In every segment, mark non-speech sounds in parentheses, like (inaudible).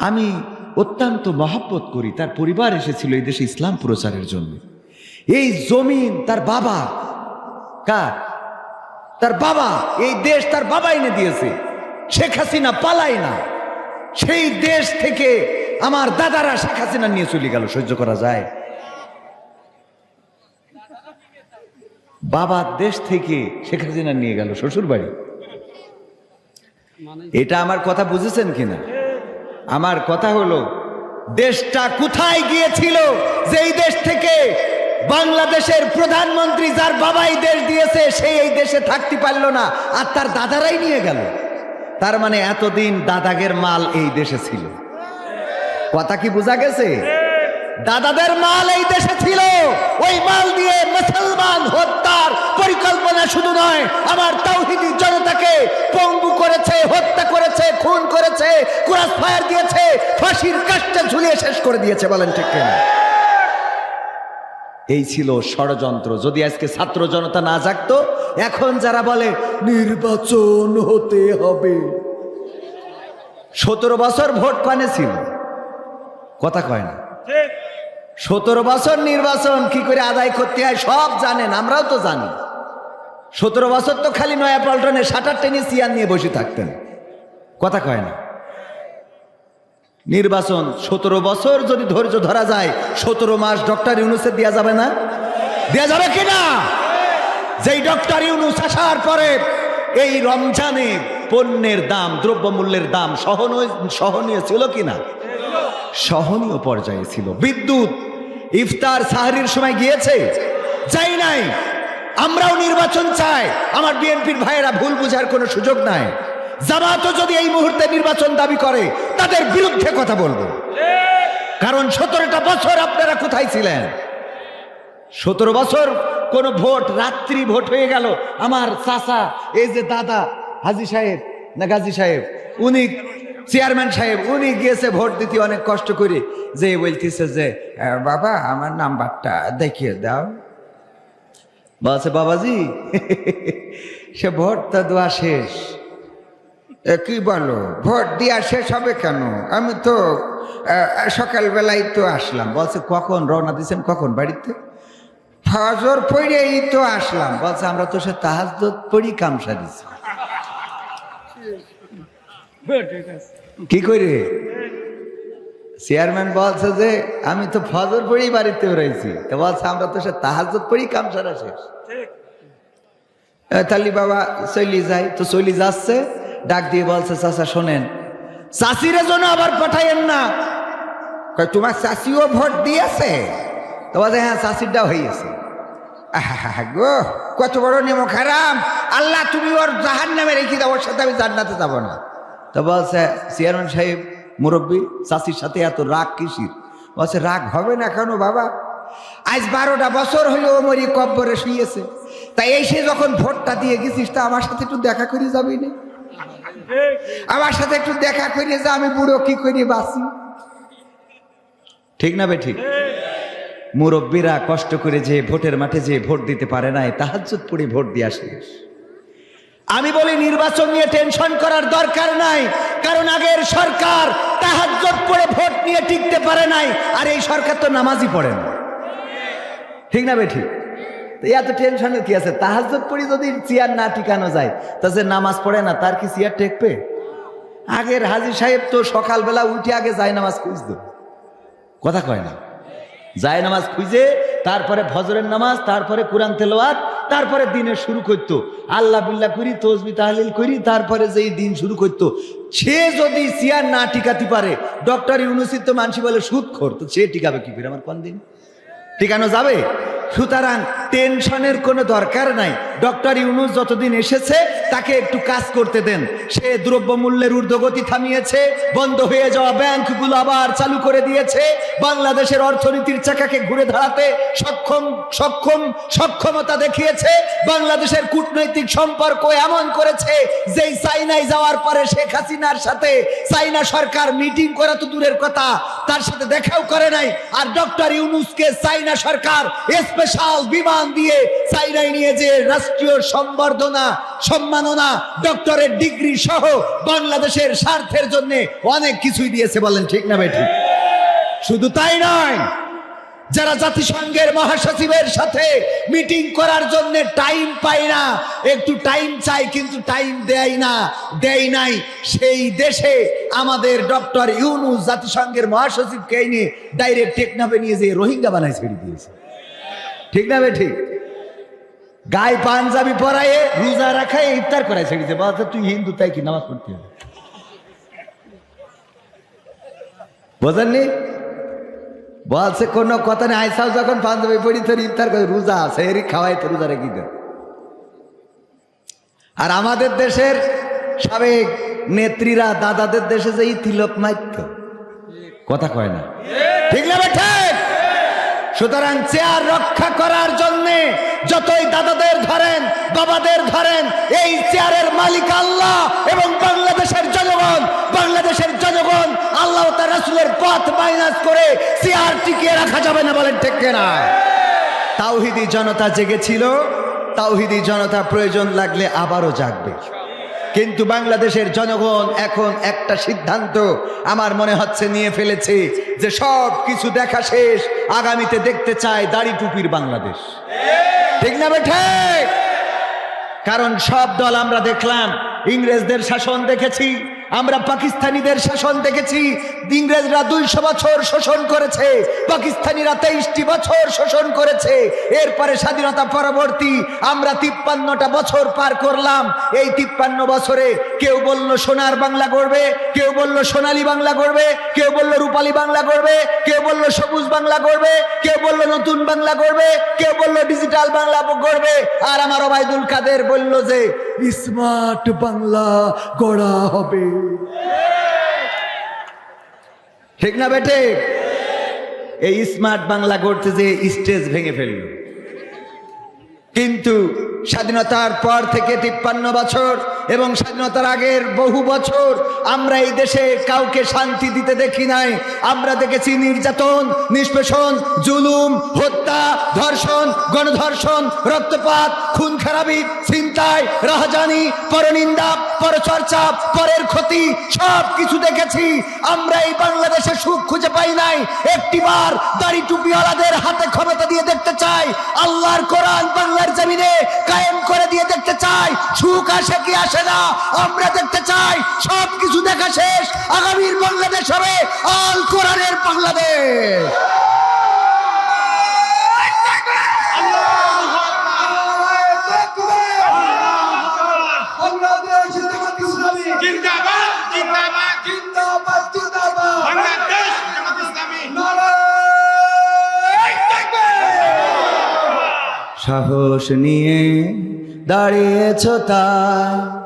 আমি অত্যন্ত মহব্বত করি, তার পরিবার এসেছিল এই দেশে ইসলাম প্রচারের জন্য। এই জমিন তার বাবা, কার? তার বাবা, এই দেশ তার বাবা এনে দিয়েছে। শেখ হাসিনা পালাই না। সেই দেশ থেকে আমার দাদারা শেখ হাসিনা নিয়ে চলে গেল, সহ্য করা যায়। বাবার দেশ থেকে শেখ হাসিনা নিয়ে গেল শ্বশুর বাড়ি এটা আমার কথা বুঝেছেন কিনা? আমার কথা হলো, দেশটা কোথায় গিয়েছিল? যেই দেশ থেকে বাংলাদেশের প্রধানমন্ত্রী যার বাবাই দেশ দিয়েছে সেই এই দেশে থাকতে পারল না, আর তার দাদারাই নিয়ে গেল। তার মানে এতদিন দাদাগের মাল এই দেশে ছিল। কথা কি বোঝা গেছে? দাদাদের মাল এই দেশে ছিল। ওই মাল দিয়ে মুসলমান হত্যার পরিকল্পনা শুধু নয়, আমার তাওহিদি জনতাকে পঙ্গু করেছে, হত্যা করেছে, খুন করেছে, ক্রস ফায়ার দিয়েছে, ফাঁসির কাজটা ঝুলিয়ে শেষ করে দিয়েছে, বলেন ঠিক কিনা? এই ছিল ষড়যন্ত্র। যদি আজকে ছাত্র জনতা না জাগতো, এখন যারা বলে, নির্বাচন হতে হবে। সতেরো বছর ভোট পানে ছিল। কথা কয় না। সতেরো বছর নির্বাচন কি করে আদায় করতে হয় সব জানেন, আমরাও তো জানি। সতেরো বছর তো খালি নয়া পল্টনে সাঁটার টেনে চেয়ার নিয়ে বসে থাকতেন। কথা কয় না। নির্বাচন সতেরো বছর যদি ধৈর্য ধরা যায়, সতেরো মাস ডক্টর ইউনুসের দেওয়া যাবে না? দেওয়া যাবে কিনা যেই ডক্টর ইউনুস আসার পরে এই রমজানে পণ্যের দাম, দ্রব্যমূল্যের দাম সহনীয় সহনীয় ছিল কিনা সহনীয় পর্যায়ে ছিল। বিদ্যুৎ ইফতার সাহারির সময় গিয়েছে। যাই নাই, আমরাও নির্বাচন চাই। আমার বিএনপির ভাইয়েরা ভুল বুঝার কোনো সুযোগ নাই। জামাতও যদি এই মুহূর্তে নির্বাচন দাবি করে, তাদের বিরুদ্ধে কথা বলব। কারণ সতেরোটা বছর আপনারা কোথায় ছিলেন? সতেরো বছর কোন ভোট, রাত্রি ভোট হয়ে গেল। আমার চাচা, এই যে দাদা হাজি সাহেব, না গাজী সাহেব, উনি চেয়ারম্যান সাহেব, উনি গিয়েছে ভোট দিতে অনেক কষ্ট করে। যে বলতেছে যে বাবা, আমার নাম্বারটা দেখিয়ে দাও। বলছে, বাবাজি, (laughs) সে ভোটটা দেওয়া শেষ। কি বলো, ভোট দিয়া শেষ হবে কেন? আমি তো সকালবেলায় তো আসলাম। বলছে, কখন? রওনা দিয়েছেন কখন বাড়িতে? ফজর পড়েই তো আসলাম। বলছে, আমরা তো সে তাহাজ পড়ি কাম সারিছি কি করে চেয়ারম্যান বলছে যে আমি তো ফজর পড়েই বাড়িতে বেরোইছি তো বলছে আমরা তো সে তাহাজ পড়ি কাম সারা শেষ। এ, তাহলে বাবা চলি যাই। তো চলি যাচ্ছে। ডাক দিয়ে বলছে চাচা শোনেন। চাষিরে জন্য আবার পাঠাইয়েন না। তোমার চাষিও ভোট দিয়েছে? তো বলছে হ্যাঁ চাষিরটাও হয়েছে গো কত বড় নেমো খারাম আল্লাহ তুমি ওর জাহান নামে রেখে দাও ওর সাথে আমি জান্নাতে যাব না। তো বলছে, চেয়ারম্যান সাহেব, মুরব্বী, চাষির সাথে এত রাগ কিসির? বলছে, রাগ হবে না কেন বাবা? আজ বারোটা বছর হলো ও মরি কব্বরে শুয়েছে তাই এই সে যখন ভোটটা দিয়ে গেছিস, তা আমার সাথে একটু দেখা করে যাবি না। আমার সাথে একটু দেখা করে যা, আমি বুড়ো কি করে বাঁচি? ঠিক না বে ঠিক? মুরব্বীরা কষ্ট করে যে ভোটের মাঠে যে ভোট দিতে পারে নাই তাহাজ্জুদ পড়ে ভোট দিয়ে আসে আমি বলি নির্বাচন নিয়ে টেনশন করার দরকার নাই, কারণ আগের সরকার তাহাজ্জুদ পড়ে ভোট নিয়ে টিকতে পারে নাই, আর এই সরকার তো নামাজই পড়ে না। ঠিক না বে ঠিক এত টেনশনের কি আছে? তাহাজ্জুদ পড়ে যদি চেয়ার না টিকানো যায়, তা যে নামাজ পড়ে না, তার কি চেয়ার টেকবে? আগের হাজির সাহেব তো সকালবেলা উঠে আগে যায় নামাজ খুঁজতো। কথা কয় না? যায় নামাজ খুঁজে তারপরে ফজরের নামাজ, তারপরে কোরআন তেলোয়াত তারপরে দিনের শুরু করতো। আল্লাহ বিল্লা করি, তসবি তাহলিল করি, তারপরে যেই দিন শুরু করতো। সে যদি সিয়ার না টিকাতে পারে, ডক্টর ইউনুসির তো মানসি বলে, সুদ খোর, তো সে টিকাবে কি করে আমার কোন দিন টিকানো যাবে? সুতরাং টেনশনের কোনো দরকার নাই। ডক্টর ইউনুস যতদিন এসেছে, তাকে একটু কাজ করতে দেন। সে দ্রব্যমূল্যের ঊর্ধ্বগতি থামিয়েছে, বন্ধ হয়ে যাওয়া ব্যাংকগুলো আবার চালু করে দিয়েছে। বাংলাদেশের অর্থনীতির চাকাকে ঘুরে দাঁড়াতে সক্ষম সক্ষম, সক্ষমতা দেখিয়েছে। বাংলাদেশের কূটনৈতিক সম্পর্ক এমন করেছে, যেই চাইনায় যাওয়ার পরে শেখ হাসিনার সাথে চাইনা সরকার মিটিং করা তো দূরের কথা, তার সাথে দেখাও করে নাই। আর ডক্টর ইউনুসকে চাইনা সরকার স্পেশাল বিমান দিয়ে চাইনায় নিয়ে যে রাষ্ট্রীয় সম্বর্ধনা, সম্মাননা ডক্টরের ডিগ্রি সহ বাংলাদেশের স্বার্থের জন্য অনেক কিছুই দিয়েছে বলেন ঠিক না ঠিক? শুধু তাই নয়, যারা জাতিসংঘের মহাসচিবের সাথে মিটিং করার জন্য টাইম পায় না, একটু টাইম চাই কিন্তু টাইম দেয় না, দেয় নাই। সেই দেশে আমাদের ডক্টর ইউনুস জাতিসংঘের মহাসচিবকে এনে ডাইরেক্ট টেকনাফে নিয়ে যে রোহিঙ্গা বানায় ছেড়ে দিয়েছে। ঠিক না ঠিক? গায়ে পাঞ্জাবি পরায়ে রোজা রাখায় ইফতার করায় ছেড়ে দিয়েছে বাবা তুই হিন্দু, তাই কি নামাজ পড়তে হবে? বোঝেননি? বলছে, কোনো কথা নেই। আইসাও যখন পাঞ্জাবি পড়ি তোর ইফতার করে রোজা আছে, এরই খাওয়াই তো রোজা রেখে আর আমাদের দেশের সাবেক নেত্রীরা, দাদাদের দেশে যে তিলক মাইত, কথা কয় না? সুতরাং চেয়ার রক্ষা করার জন্য যতই দাদাদের ধরেন, বাবাদের ধরেন, এই চেয়ারের মালিক আল্লাহ এবং বাংলাদেশের জনগণ বাংলাদেশের জনগণ আল্লাহ তার রাসূলের পথ মাইনাস করে চেয়ার টিকিয়ে রাখা যাবে না বলেন ঠিক না তাওহিদি জনতা জেগেছিল, তাওহিদি জনতা প্রয়োজন লাগলে আবারও জাগবে। কিন্তু বাংলাদেশের জনগণ এখন একটা সিদ্ধান্ত আমার মনে হচ্ছে নিয়ে ফেলেছে, যে সব কিছু দেখা শেষ, আগামীতে দেখতে চায় দাড়ি টুপির বাংলাদেশ। ঠিক না বেঠে? কারণ সব দল আমরা দেখলাম, ইংরেজদের শাসন দেখেছি আমরা পাকিস্তানিদের শাসন দেখেছি। ইংরেজরা দুইশো বছর শোষণ করেছে। পাকিস্তানিরা তেইশটি বছর শোষণ করেছে। এরপরে স্বাধীনতা পরবর্তী আমরা তিপ্পান্নটা বছর পার করলাম। এই তিপ্পান্ন বছরে কেউ বলল সোনার বাংলা গড়বে, কেউ বলল সোনালী বাংলা গড়বে, কেউ বলল রূপালী বাংলা গড়বে, কেউ বলল সবুজ বাংলা গড়বে, কেউ বলল নতুন বাংলা গড়বে, কেউ বলল ডিজিটাল বাংলা গড়বে। আর আমার ওবায়দুল কাদের বলল যে, স্মার্ট বাংলা গড়া হবে। ঠিক না বেটে এই স্মার্ট বাংলা করতে যে স্টেজ ভেঙে ফেলল। কিন্তু স্বাধীনতার পর থেকে তিপ্পান্ন বছর এবং স্বাধীনতার আগের বহু বছর আমরা এই দেশে কাউকে শান্তি দিতে দেখি নাই। আমরা দেখেছি নির্যাতন, নিষ্পেষণ, জুলুম, হত্যা, ধর্ষণ, গণধর্ষণ, রক্তপাত, খুন খারাপি, ছিনতাই, রাহাজানি, পরনিন্দা, পরচর্চা, পরের ক্ষতি সব কিছু দেখেছি। আমরা এই বাংলাদেশে সুখ খুঁজে পাই নাই। একটিবার দাড়ি টুপিওয়ালাদের হাতে ক্ষমতা দিয়ে দেখতে চাই। আল্লাহর কোরআন বাংলার জমিনে কায়েম করে দিয়ে দেখতে চাই। সুখ আসে কি আসে না? আমরা দেখতে চাই সব কিছু দেখা শেষ। আগামীর বাংলাদেশ হবে আল কোরআনের বাংলাদেশ। সাহস নিয়ে দাঁড়িয়েছ তাই।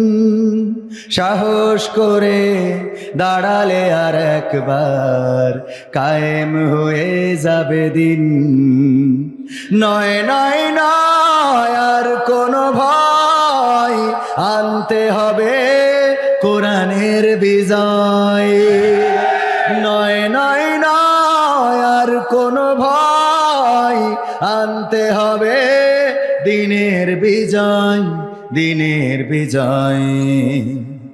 সাহস করে দাঁড়ালে আর একবার কায়েম হয়ে যাবে দিন। নয় নয় নয়, আর কোনো ভয় আনতে হবে কোরআনের বিজয়। নয় নয় নয়, আর কোনো ভয় আনতে হবে দিনের বিজয় দিনের বিজয়।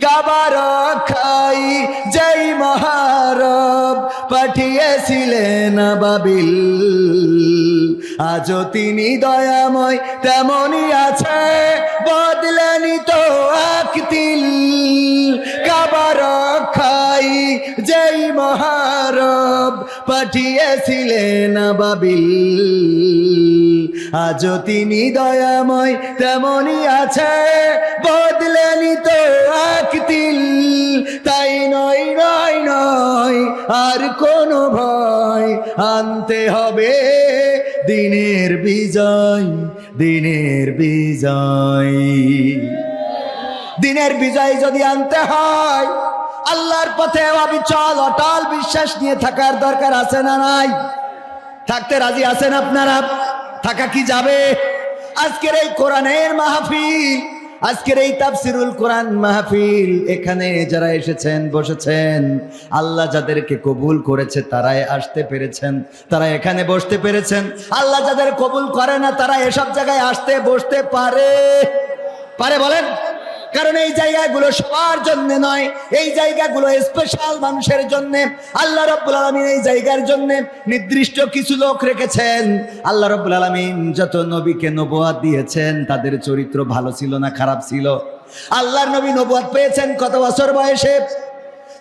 কাবার খাই যেই মহারব পাঠিয়েছিলেন বাবিল আজও তিনি দয়াময় তেমনই আছে, বদলেনি তো আকতিল কাবার খাই যেই মহারব পাঠিয়েছিলেন বাবিল আজও তিনি দয়াময় তেমনই আছে, বদলেনি তো আকতিল। তাই নয় নয় নয়, আর কোনো ভয় আনতে হবে। দিনের বিজয় দিনের বিজয়। দিনের বিজয় যদি আনতে হয় আল্লাহর পথে অবিচল অটল বিশ্বাস নিয়ে থাকার দরকার আছে না নাই? থাকতে রাজি আছেন আপনারা? থাকা কি যাবে? আজকের এই কোরআনের মাহফিল, আজকের এই তাফসিরুল কোরআন মাহফিল, এখানে যারা এসেছেন, বসেছেন, আল্লাহ যাদেরকে কবুল করেছে, তারাই আসতে পেরেছেন তারা এখানে বসতে পেরেছেন। আল্লাহ যাদের কবুল করে না, তারা এসব জায়গায় আসতে, বসতে পারে। পারে বলেন? কারণ এই জায়গাগুলো সবার জন্য নয়, এই জায়গাগুলো স্পেশাল মানুষের জন্য। আল্লাহ রব্বুল আলমিন এই জায়গার জন্য নির্দিষ্ট কিছু লোক রেখেছেন। আল্লাহ রব্বুল আলমিন যত নবীকে নবুয়াদ দিয়েছেন, তাদের চরিত্র ভালো ছিল না খারাপ ছিল? আল্লাহর নবী নবুয়াদ পেয়েছেন কত বছর বয়সে?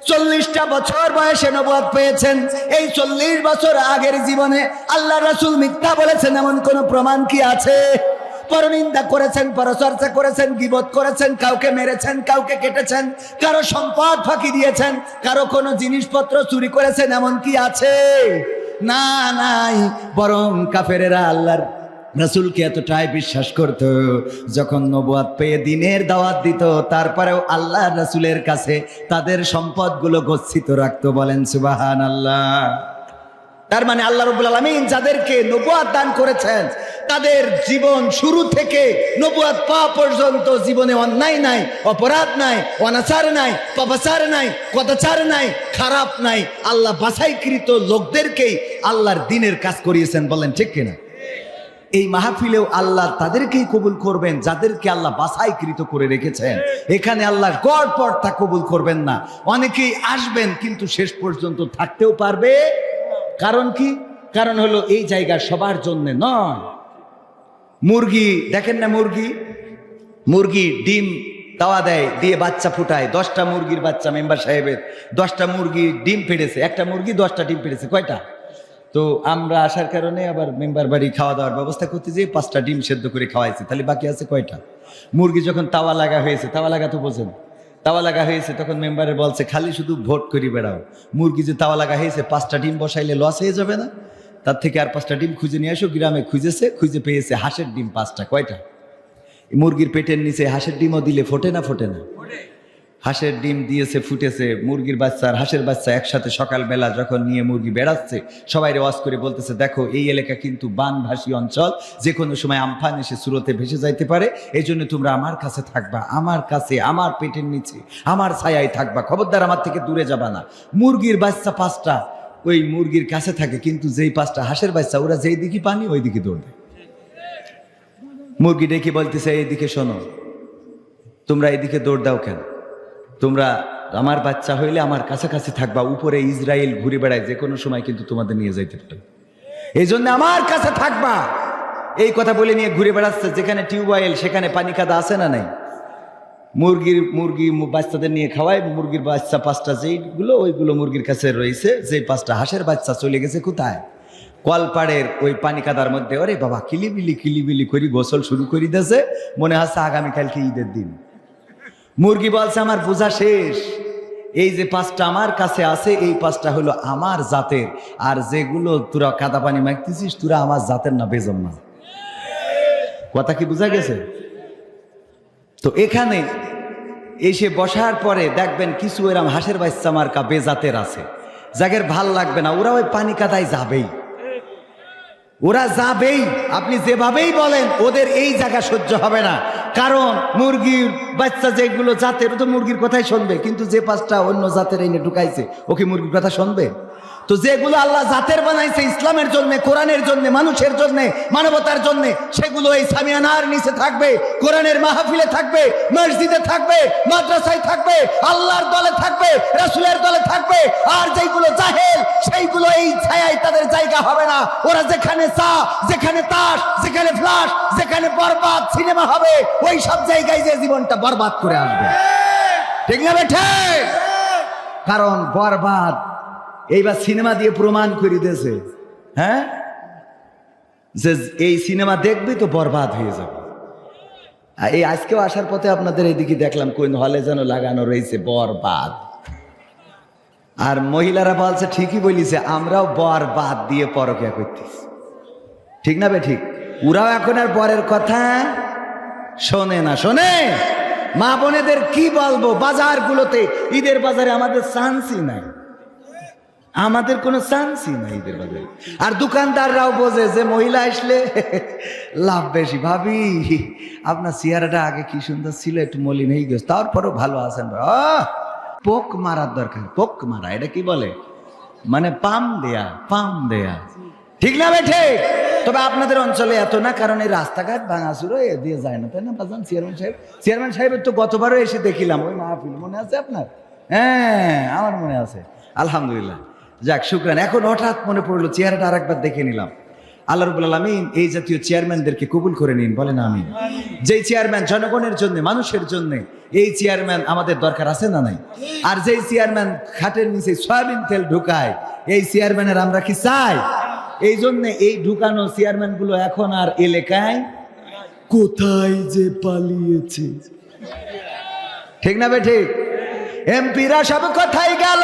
চল্লিশটা বছর বয়সে নবাদ পেয়েছেন। এই চল্লিশ বছর আগের জীবনে আল্লাহ রাসুল মিথ্যা বলেছেন, এমন কোন প্রমাণ কি আছে? পরনিন্দা করেছেন পরচর্চা করেছেন, গিবত করেছেন, কাউকে মেরেছেন, কাউকে কেটেছেন, কারও সম্পদ ফাঁকি দিয়েছেন, কারও কোনো জিনিসপত্র চুরি করেছেন, এমন কি আছে? না, নাই, বরং কাফেরেরা আল্লাহর রাসুলকে এতটাই বিশ্বাস করত, যখন নবুয়াত পেয়ে দিনের দাওয়াত দিত, তারপরেও আল্লাহ রাসুলের কাছে তাদের সম্পদগুলো গচ্ছিত রাখতো, বলেন সুবাহান আল্লাহ তার মানে আল্লাহ রবুল আলমিন যাদেরকে নবুয়াত দান করেছেন, তাদের জীবন শুরু থেকে নবুয়াত পাওয়া পর্যন্ত জীবনে অন্যায় নাই, অপরাধ নাই, অনাচার নাই, পাপাচার নাই কদাচার নাই, খারাপ নাই। আল্লাহ বাছাইকৃত লোকদেরকেই আল্লাহর দিনের কাজ করিয়েছেন, বলেন ঠিক কিনা? এই মাহফিলেও আল্লাহ তাদেরকেই কবুল করবেন, যাদেরকে আল্লাহ বাছাইকৃত করে রেখেছেন। এখানে আল্লাহর গড় পর তা কবুল করবেন না। অনেকেই আসবেন, কিন্তু শেষ পর্যন্ত থাকতেও পারবে কারণ কি? কারণ হলো এই জায়গা সবার জন্য নয়। মুরগি, দেখেন না মুরগি? মুরগি ডিম তাওয়া দেয়, দিয়ে বাচ্চা ফুটায়। দশটা মুরগির বাচ্চা মেম্বার সাহেবের, দশটা মুরগি ডিম পেড়েছে একটা মুরগি, দশটা ডিম পেড়েছে কয়টা? তো আমরা আসার কারণে আবার মেম্বার বাড়ি খাওয়া দাওয়ার ব্যবস্থা করতে যেয়ে পাঁচটা ডিম সেদ্ধ করে খাওয়াইছি। তাহলে বাকি আছে কয়টা? মুরগি যখন তাওয়া লাগা হয়েছে, তাওয়া লাগা তো বোঝেন। তাওয়া লাগা হয়েছে, তখন মেম্বারে বলছে, খালি শুধু ভোট করি বেড়াও। মুরগি যে তাওয়া লাগা হয়েছে, পাঁচটা ডিম বসাইলে লস হয়ে যাবে না। তার থেকে আর পাঁচটা ডিম খুঁজে নিয়ে আসো, গ্রামে খুঁজেছে, খুঁজে পেয়েছে হাঁসের ডিম পাঁচটা, কয়টা? মুরগির পেটের নিচে হাঁসের ডিমও দিলে ফোটে না ফোটে না। হাঁসের ডিম দিয়েছে, ফুটেছে, মুরগির বাচ্চা আর হাঁসের বাচ্চা একসাথে সকালবেলা যখন নিয়ে মুরগি বেড়াচ্ছে, সবাই ওয়াজ করে বলতেছে, দেখো, এই এলাকা কিন্তু বানভাসী অঞ্চল যে কোনো সময় আমফান এসে সুরতে ভেসে যাইতে পারে এই জন্য তোমরা আমার কাছে থাকবা, আমার কাছে, আমার পেটের নিচে, আমার ছায়ায় থাকবা, খবরদার আমার থেকে দূরে যাবা না। মুরগির বাচ্চা পাঁচটা, ওই মুরগির কাছে থাকে, কিন্তু যেই পাঁচটা হাঁসের বাচ্চা, ওরা যেই দিকে পানি, ওই দিকে দৌড়বে মুরগি ডেকে বলতেছে, এইদিকে শোনো, তোমরা এদিকে দৌড় দাও কেন? তোমরা আমার বাচ্চা হইলে আমার কাছাকাছি থাকবা, উপরে ইসরায়েল ঘুরে বেড়ায়, যে কোনো সময় কিন্তু তোমাদের নিয়ে যাইতে পারে। এই জন্য আমার কাছে থাকবা। এই কথা বলে নিয়ে ঘুরে বেড়াচ্ছে, যেখানে টিউবওয়েল, সেখানে পানি কাদা আছে না নাই? মুরগির, মুরগি বাচ্চাদের নিয়ে খাওয়ায়, মুরগির বাচ্চা পাঁচটা, যেইগুলো, ওইগুলো মুরগির কাছে রয়েছে যে পাঁচটা হাঁসের বাচ্চা চলে গেছে কোথায়? কলপাড়ের ওই পানি কাদার মধ্যে, ওরে বাবা, কিলিবিলি কিলিবিলি করি গোসল শুরু করে দিয়েছে মনে হচ্ছে আগামীকালকে ঈদের দিন। মুরগি বলছে, আমার বোঝা শেষ। এই যে পাঁচটা আমার কাছে আছে, এই পাঁচটা হলো আমার জাতের। আর যেগুলো তোরা কাদা পানি মাখতেছিস, তোরা আমার জাতের না বেজম না। কথা কি বোঝা গেছে? তো এখানে এসে বসার পরে দেখবেন কিছু এরম হাঁসের বাচ্চা মার্কা বেজাতের আছে। যাদের ভালো লাগবে না, ওরা ওই পানি কাদায় যাবেই। ওরা যাবেই। আপনি যেভাবেই বলেন, ওদের এই জায়গা সহ্য হবে না। কারণ মুরগির বাচ্চা যেগুলো জাতের তো মুরগির কথাই শুনবে, কিন্তু যে পাঁচটা অন্য জাতের এনে ঢুকাইছে, ও কি মুরগির কথা শুনবে? তো যেগুলো আল্লাহ জাতের বানাইছে ইসলামের জন্য, কোরআনের জন্য, মানুষের জন্য, মানবতার জন্য, সেগুলো এই সামিয়ানার নিচে থাকবে, কোরআনের মাহফিলে থাকবে, মসজিদে থাকবে, মাদ্রাসায় থাকবে, আল্লাহর দলে থাকবে, রাসুলের দলে থাকবে, আর যেগুলো জাহেল, সেইগুলো এই ছায়ায় তাদের জায়গা হবে না। ওরা যেখানে চা, যেখানে তাস, যেখানে ফ্লাশ যেখানে বরবাদ সিনেমা হবে, ওই সব জায়গায় যে জীবনটা বরবাদ করে আসবে। ঠিক না বেঠে? কারণ বরবাদ এইবার সিনেমা দিয়ে প্রমাণ করে দিয়েছে। হ্যাঁ? যে এই সিনেমা দেখবি তো বরবাদ হয়ে যাবে। এই আজকেও আসার পথে আপনাদের এইদিকে দেখলাম কোন হলে যেন লাগানো রয়েছে বরবাদ। আর মহিলারা বলছে, ঠিকই বলিছে, আমরাও বরবাদ দিয়ে পরকিয়া করতেছি। ঠিক না বে ঠিক? ওরাও এখন আর বরের কথা শোনে না, শোনে? মা বোনেদের কি বলব? বাজারগুলোতে, ঈদের বাজারে আমাদের চান্সই নাই। আমাদের কোনো চান্সই নাই ঈদের বাজারে আর দোকানদাররাও বোঝে যে মহিলা আসলে লাভ বেশি। ভাবি, আপনার চেহারাটা আগে কি সুন্দর ছিল, একটু মলিন হয়ে গেছে, তারপরেও ভালো আছেন! পোক মারার দরকার, পোক মারা, এটা কি বলে? মানে পাম দেয়া পাম দেয়া। ঠিক না বেঠে তবে আপনাদের অঞ্চলে এত না, কারণ এই রাস্তাঘাট ভাঙাচুরো এ দিয়ে যায় না, তাই না বাজান? চেয়ারম্যান সাহেব, চেয়ারম্যান সাহেবের তো গতবারও এসে দেখিলাম, ওই মাহফিল, মনে আছে আপনার? হ্যাঁ আমার মনে আছে। আলহামদুলিল্লাহ। যাক, শুক্রান, এখন হঠাৎ মনে পড়ল, চেহারাটা আরেকবার দেখে নিলাম। আল্লাহ রবুল আলমিন এই জাতীয় চেয়ারম্যানদেরকে কবুল করে নিন, বলেন আমি যেই চেয়ারম্যান জনগণের জন্য, মানুষের জন্য এই চেয়ারম্যান আমাদের দরকার আছে না নাই? আর যেই চেয়ারম্যান খাটের নিচে সয়াবিন তেল ঢুকায়, এই চেয়ারম্যানের আমরা কি চাই? এই জন্য এই ঢুকানো চেয়ারম্যানগুলো এখন আর এলাকায় কোথায় যে পালিয়েছে? ঠিক না বে ঠিক? এমপিরা সব কোথায় গেল?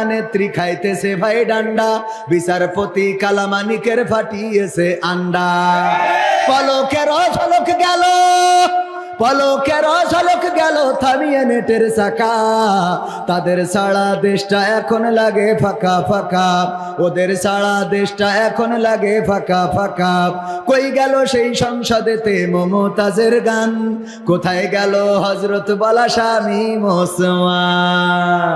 নেত্রী খাইতেছে ভাই ডান্ডা। বিচারপতি কালামানিকের ফাটিয়েছে আন্ডা। পলকের ঝলক গেল, পলকের ঝলক গেল থামিয়ে নেটের চাকা। তাদের সারা দেশটা এখন লাগে ফাঁকা ফাঁকা। ওদের সারা দেশটা এখন লাগে ফাঁকা ফাঁকা। কই গেল সেই সংসদেতে মমতাজের গান? কোথায় গেল হজরত বলা স্বামী মোসমান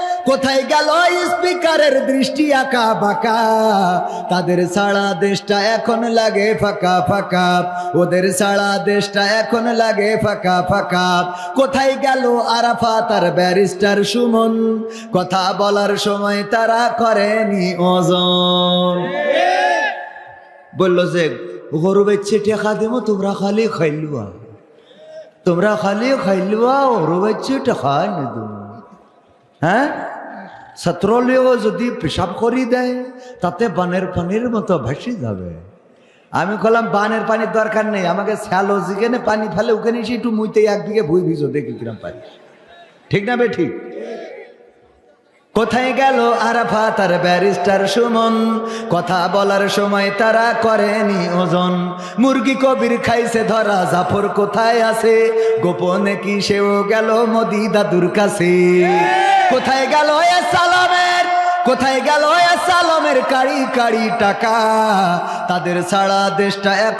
কোথায় গেল স্পিকারের দৃষ্টি আঁকা বাঁকা? তাদের সারা দেশটা এখন লাগে ফাঁকা ফাঁকা। ওদের সারা দেশটা এখন লাগে ফাঁকা ফাঁকা। কোথায় গেল আরাফা তার ব্যারিস্টার সুমন? কথা বলার সময় তারা করেনি ওজন। বলল যে গরু বেচ্ছে টেকা দেবো তোমরা খালি খাইলুয়া তোমরা খালি খাইলুয়া গরু বেচ্ছে টেকা নি হ্যাঁ? ছাত্রলীয় যদি পেশাব করি দেয়, তাতে বানের পানির মতো ভেসে যাবে। আমি বললাম বানের পানির দরকার নেই, আমাকে স্যালো যেখানে পানি ফেলে ওখানে সে একটু মুইতে একদিকে ভুই ভিজো, দেখি কিরম পানি ঠিক না বে ঠিক? কোথায় গেল আরাফাত আর ব্যারিস্টার সুমন। কথা বলার সময় তারা করেনি ওজন। মুরগি কবির খাইছে ধরা, জাফর কোথায় আছে? গোপনে কি সেও গেল মোদি দাদুর কাছে? কোথায় গেল সালামের? কোথায় গেল সালামের কাড়ি কাড়ি টাকা? তাদের সারা দেশটা